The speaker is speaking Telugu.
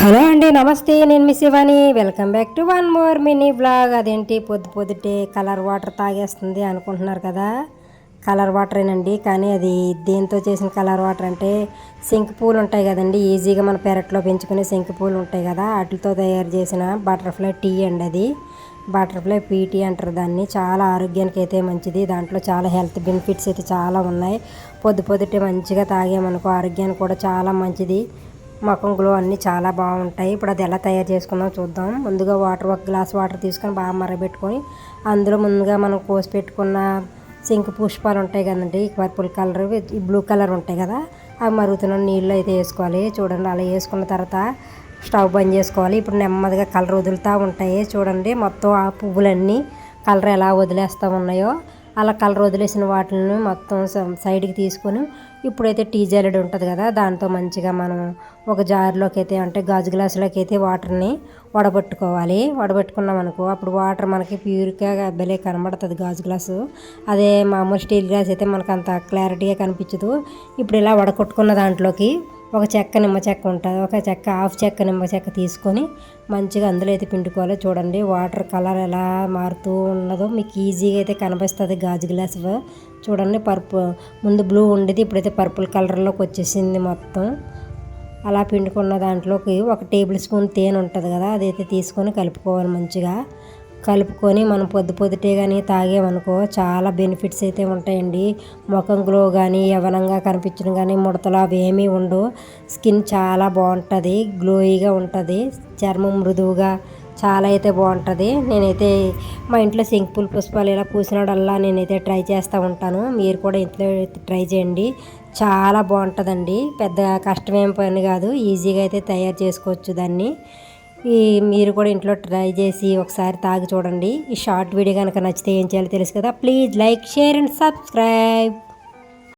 హలో అండి నమస్తే. నేను మీ Shivani. Welcome back to one more mini blog అదేంటి పొద్దు పొద్దుటే కలర్ వాటర్ తాగేస్తుంది అనుకుంటున్నారు కదా. కలర్ వాటరేనండి కానీ అది దేంతో చేసిన కలర్ వాటర్ అంటే సింక్ పూలు ఉంటాయి కదండి. ఈజీగా మన పెరట్లో పెంచుకునే సింక్ పూలు ఉంటాయి కదా. వాటితో తయారు చేసిన బటర్ఫ్లై టీ అండి అది. బటర్ఫ్లై పీటీ అంటారు దాన్ని. చాలా ఆరోగ్యానికి అయితే మంచిది. దాంట్లో చాలా హెల్త్ బెనిఫిట్స్ అయితే చాలా ఉన్నాయి. పొద్దు పొద్దుటే మంచిగా తాగామనుకో ఆరోగ్యానికి కూడా చాలా మంచిది. మొఖం గ్లో అన్నీ చాలా బాగుంటాయి. ఇప్పుడు అది ఎలా తయారు చేసుకుందాం చూద్దాం. ముందుగా వాటర్ ఒక గ్లాస్ వాటర్ తీసుకొని బాగా మరగబెట్టుకొని అందులో ముందుగా మనం కోసి పెట్టుకున్న సింక్ పుష్పాలు ఉంటాయి కదండి పర్పుల్ కలర్ ఈ బ్లూ కలర్ ఉంటాయి కదా అవి మరుగుతున్న నీళ్ళు అయితే వేసుకోవాలి. చూడండి అలా వేసుకున్న తర్వాత స్టవ్ బంద్ చేసుకోవాలి. ఇప్పుడు నెమ్మదిగా కలర్ వదులుతూ ఉంటాయి. చూడండి మొత్తం ఆ పువ్వులన్నీ కలర్ ఎలా వదిలేస్తూ ఉన్నాయో. అలా కలర్ వదిలేసిన వాటిని మొత్తం స- సైడ్కి తీసుకొని ఇప్పుడైతే టీ జాలెడ్ ఉంటుంది కదా దాంతో మంచిగా మనం ఒక జార్లోకి అయితే అంటే గాజు గ్లాసులోకి అయితే వాటర్ని వడబెట్టుకోవాలి. వడబెట్టుకున్నాం అనుకో అప్పుడు వాటర్ మనకి ప్యూర్గా భలే కనబడుతుంది గాజు గ్లాసు. అదే మామూలు స్టీల్ గ్లాస్ అయితే మనకు అంత క్లారిటీగా కనిపించదు. ఇప్పుడు ఇలా వడకొట్టుకున్న దాంట్లోకి ఒక చెక్క నిమ్మ చెక్క ఉంటుంది. ఒక చెక్క హాఫ్ చెక్క నిమ్మ చెక్క తీసుకొని మంచిగా అందులో అయితే పిండుకోవాలి. చూడండి వాటర్ కలర్ ఎలా మారుతూ ఉన్నదో మీకు ఈజీగా అయితే కనిపిస్తుంది గాజు గ్లాస్. చూడండి పర్పు ముందు బ్లూ ఉండేది ఇప్పుడైతే పర్పుల్ కలర్లోకి వచ్చేసింది మొత్తం. అలా పిండుకున్న దాంట్లోకి ఒక టేబుల్ స్పూన్ తేనె ఉంటుంది కదా అదైతే తీసుకొని కలుపుకోవాలి మంచిగా. కలుపుకొని మనం పొద్దు పొద్దుటే కానీ తాగామనుకో చాలా బెనిఫిట్స్ అయితే ఉంటాయండి. ముఖం గ్లో కానీ యవనంగా కనిపించడం కానీ ముడతలు అవి ఏమీ ఉండవు. స్కిన్ చాలా బాగుంటుంది గ్లోయిగా ఉంటుంది చర్మం మృదువుగా చాలా అయితే బాగుంటుంది. నేనైతే మా ఇంట్లో సింపుల్ పుష్పాలు ఇలా పూసినడల్లా నేనైతే ట్రై చేస్తూ ఉంటాను. మీరు కూడా ఇంట్లో ట్రై చేయండి. చాలా బాగుంటుందండి. పెద్ద కష్టమేం పని కాదు. ఈజీగా అయితే తయారు చేసుకోవచ్చు దాన్ని. ఈ మీరు కూడా ఇంట్లో ట్రై చేసి ఒకసారి తాగి చూడండి. ఈ షార్ట్ వీడియో కనుక నచ్చితే ఏం చేయాలో తెలుసు కదా. Please like share and subscribe.